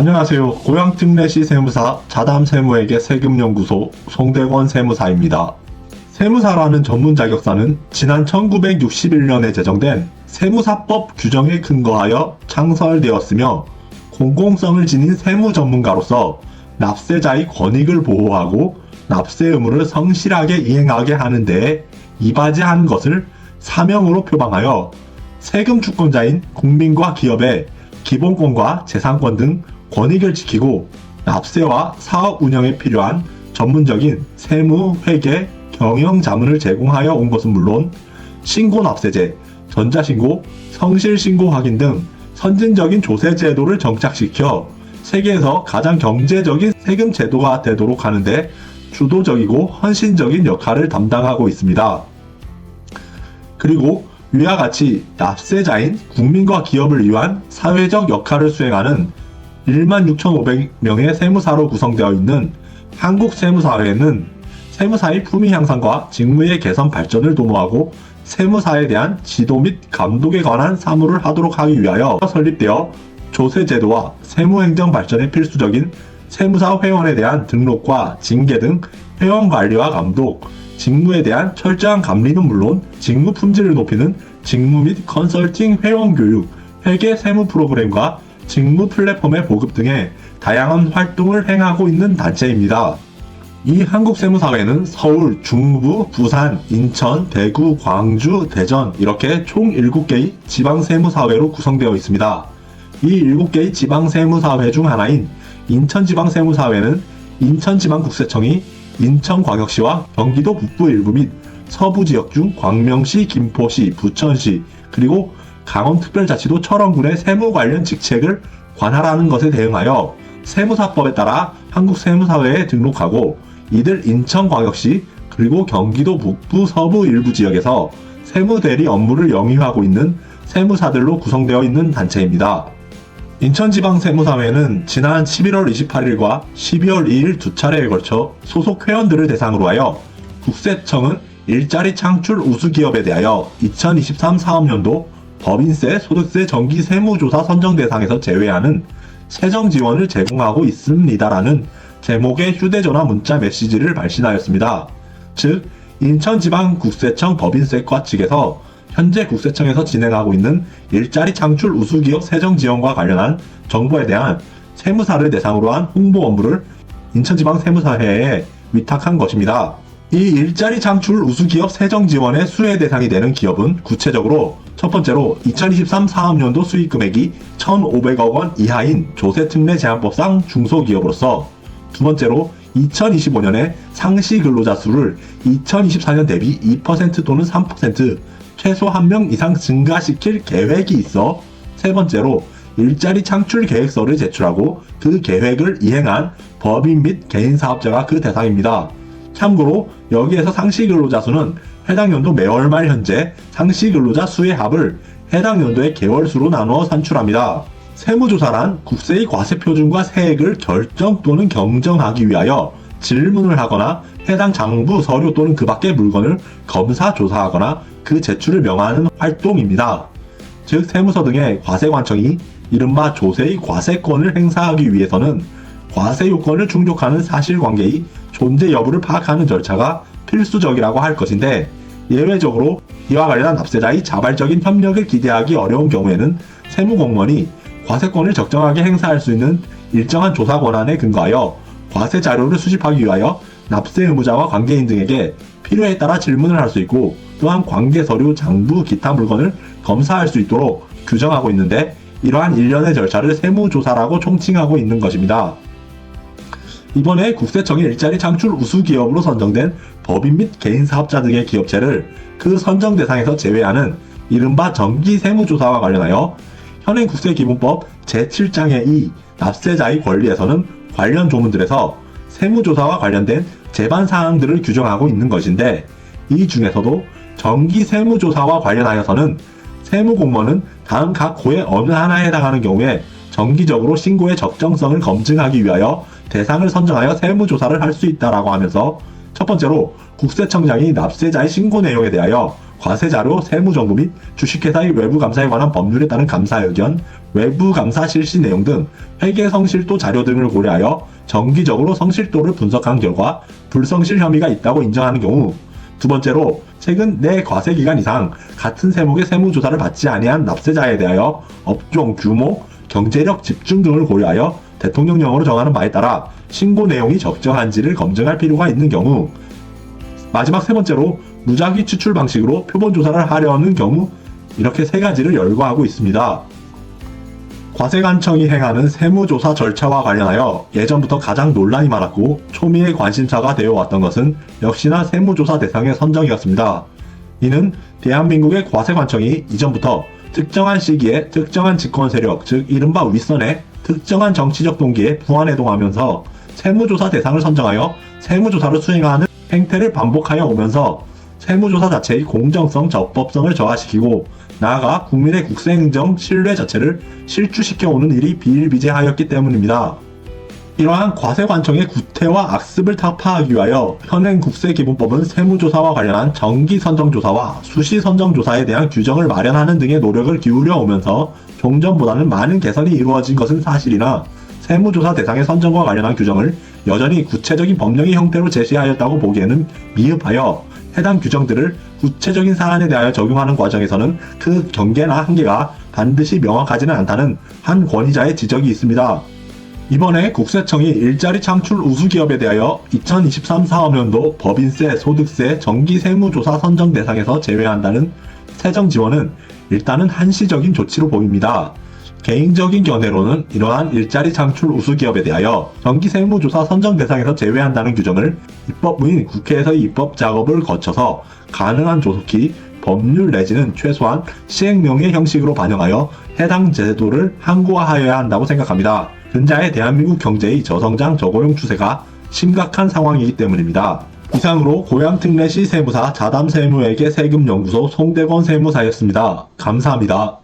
안녕하세요. 고양특례시 세무사 자담세무에게 세금연구소 송대권 세무사입니다. 세무사라는 전문 자격사는 지난 1961년에 제정된 세무사법 규정에 근거하여 창설되었으며 공공성을 지닌 세무 전문가로서 납세자의 권익을 보호하고 납세 의무를 성실하게 이행하게 하는 데에 이바지한 것을 사명으로 표방하여 세금 주권자인 국민과 기업의 기본권과 재산권 등 권익을 지키고 납세와 사업 운영에 필요한 전문적인 세무, 회계, 경영 자문을 제공하여 온 것은 물론 신고 납세제, 전자신고, 성실신고 확인 등 선진적인 조세 제도를 정착시켜 세계에서 가장 경제적인 세금 제도가 되도록 하는데 주도적이고 헌신적인 역할을 담당하고 있습니다. 그리고 위와 같이 납세자인 국민과 기업을 위한 사회적 역할을 수행하는 16,500명의 세무사로 구성되어 있는 한국 세무사회는 세무사의 품위 향상과 직무의 개선 발전을 도모하고 세무사에 대한 지도 및 감독에 관한 사무를 하도록 하기 위하여 설립되어 조세제도와 세무행정 발전에 필수적인 세무사 회원에 대한 등록과 징계 등 회원 관리와 감독, 직무에 대한 철저한 감리는 물론 직무 품질을 높이는 직무 및 컨설팅 회원 교육, 회계 세무 프로그램과 직무 플랫폼의 보급 등의 다양한 활동을 행하고 있는 단체입니다. 이 한국세무사회는 서울, 중부, 부산, 인천, 대구, 광주, 대전 이렇게 총 7개의 지방세무사회로 구성되어 있습니다. 이 7개의 지방세무사회 중 하나인 인천지방세무사회는 인천지방국세청이 인천광역시와 경기도 북부 일부 및 서부 지역 중 광명시, 김포시, 부천시 그리고 강원특별자치도 철원군의 세무 관련 직책을 관할하는 것에 대응하여 세무사법에 따라 한국세무사회에 등록하고 이들 인천광역시 그리고 경기도 북부 서부 일부 지역에서 세무대리 업무를 영위하고 있는 세무사들로 구성되어 있는 단체입니다. 인천지방세무사회는 지난 11월 28일과 12월 2일 두 차례에 걸쳐 소속 회원들을 대상으로 하여 국세청은 일자리 창출 우수기업에 대하여 2023 사업년도 법인세, 소득세, 정기 세무조사 선정 대상에서 제외하는 세정 지원을 제공하고 있습니다라는 제목의 휴대전화 문자 메시지를 발신하였습니다. 즉, 인천지방국세청 법인세과 측에서 현재 국세청에서 진행하고 있는 일자리 창출 우수기업 세정 지원과 관련한 정보에 대한 세무사를 대상으로 한 홍보 업무를 인천지방세무사회에 위탁한 것입니다. 이 일자리 창출 우수기업 세정 지원의 수혜 대상이 되는 기업은 구체적으로 첫 번째로 2023 사업년도 수익 금액이 1,500억 원 이하인 조세특례 제한법상 중소기업으로서 두 번째로 2025년에 상시 근로자 수를 2024년 대비 2% 또는 3% 최소 한명 이상 증가시킬 계획이 있어 세 번째로 일자리 창출 계획서를 제출하고 그 계획을 이행한 법인 및 개인 사업자가 그 대상입니다. 참고로 여기에서 상시 근로자 수는 해당 연도 매월 말 현재 상시 근로자 수의 합을 해당 연도의 개월 수로 나누어 산출합니다. 세무조사란 국세의 과세 표준과 세액을 결정 또는 경정하기 위하여 질문을 하거나 해당 장부 서류 또는 그 밖의 물건을 검사 조사하거나 그 제출을 명하는 활동입니다. 즉 세무서 등의 과세관청이 이른바 조세의 과세권을 행사하기 위해서는 과세 요건을 충족하는 사실관계의 존재 여부를 파악하는 절차가 필수적이라고 할 것인데 예외적으로 이와 관련한 납세자의 자발적인 협력을 기대하기 어려운 경우에는 세무공무원이 과세권을 적정하게 행사할 수 있는 일정한 조사 권한에 근거하여 과세 자료를 수집하기 위하여 납세 의무자와 관계인 등에게 필요에 따라 질문을 할 수 있고 또한 관계 서류, 장부, 기타 물건을 검사할 수 있도록 규정하고 있는데 이러한 일련의 절차를 세무조사라고 총칭하고 있는 것입니다. 이번에 국세청이 일자리 창출 우수 기업으로 선정된 법인 및 개인 사업자 등의 기업체를 그 선정 대상에서 제외하는 이른바 정기 세무조사와 관련하여 현행 국세기본법 제7장의 2 납세자의 권리에서는 관련 조문들에서 세무조사와 관련된 제반 사항들을 규정하고 있는 것인데 이 중에서도 정기 세무조사와 관련하여서는 세무공무원은 다음 각 고의 어느 하나에 해당하는 경우에 정기적으로 신고의 적정성을 검증하기 위하여 대상을 선정하여 세무조사를 할 수 있다라고 하면서 첫 번째로 국세청장이 납세자의 신고 내용에 대하여 과세자료, 세무정보 및 주식회사의 외부 감사에 관한 법률에 따른 감사 의견, 외부 감사 실시 내용 등 회계 성실도 자료 등을 고려하여 정기적으로 성실도를 분석한 결과 불성실 혐의가 있다고 인정하는 경우 두 번째로 최근 내 과세 기간 이상 같은 세목의 세무조사를 받지 아니한 납세자에 대하여 업종 규모, 경제력 집중 등을 고려하여 대통령령으로 정하는 바에 따라 신고 내용이 적정한지를 검증할 필요가 있는 경우 마지막 세 번째로 무작위 추출 방식으로 표본 조사를 하려는 경우 이렇게 세 가지를 열거하고 있습니다. 과세관청이 행하는 세무조사 절차와 관련하여 예전부터 가장 논란이 많았고 초미의 관심사가 되어 왔던 것은 역시나 세무조사 대상의 선정이었습니다. 이는 대한민국의 과세관청이 이전부터 특정한 시기에 특정한 집권 세력, 즉 이른바 윗선의 특정한 정치적 동기에 부안해동하면서 세무조사 대상을 선정하여 세무조사를 수행하는 행태를 반복하여 오면서 세무조사 자체의 공정성, 적법성을 저하시키고 나아가 국민의 국세행정 신뢰 자체를 실추시켜오는 일이 비일비재하였기 때문입니다. 이러한 과세관청의 구태와 악습을 타파하기 위하여 현행 국세기본법은 세무조사와 관련한 정기선정조사와 수시선정조사에 대한 규정을 마련하는 등의 노력을 기울여 오면서 종전보다는 많은 개선이 이루어진 것은 사실이나 세무조사 대상의 선정과 관련한 규정을 여전히 구체적인 법령의 형태로 제시하였다고 보기에는 미흡하여 해당 규정들을 구체적인 사안에 대하여 적용하는 과정에서는 그 경계나 한계가 반드시 명확하지는 않다는 한 권위자의 지적이 있습니다. 이번에 국세청이 일자리 창출 우수기업에 대하여 2023 사업년도 법인세, 소득세, 정기세무조사 선정 대상에서 제외한다는 세정 지원은 일단은 한시적인 조치로 보입니다. 개인적인 견해로는 이러한 일자리 창출 우수기업에 대하여 정기세무조사 선정 대상에서 제외한다는 규정을 입법부인 국회에서의 입법 작업을 거쳐서 가능한 조속히 법률 내지는 최소한 시행령의 형식으로 반영하여 해당 제도를 항고화하여야 한다고 생각합니다. 근자의 대한민국 경제의 저성장 저고용 추세가 심각한 상황이기 때문입니다. 이상으로 고양특례 시 세무사 자담세무에게 세금연구소 송대건 세무사였습니다. 감사합니다.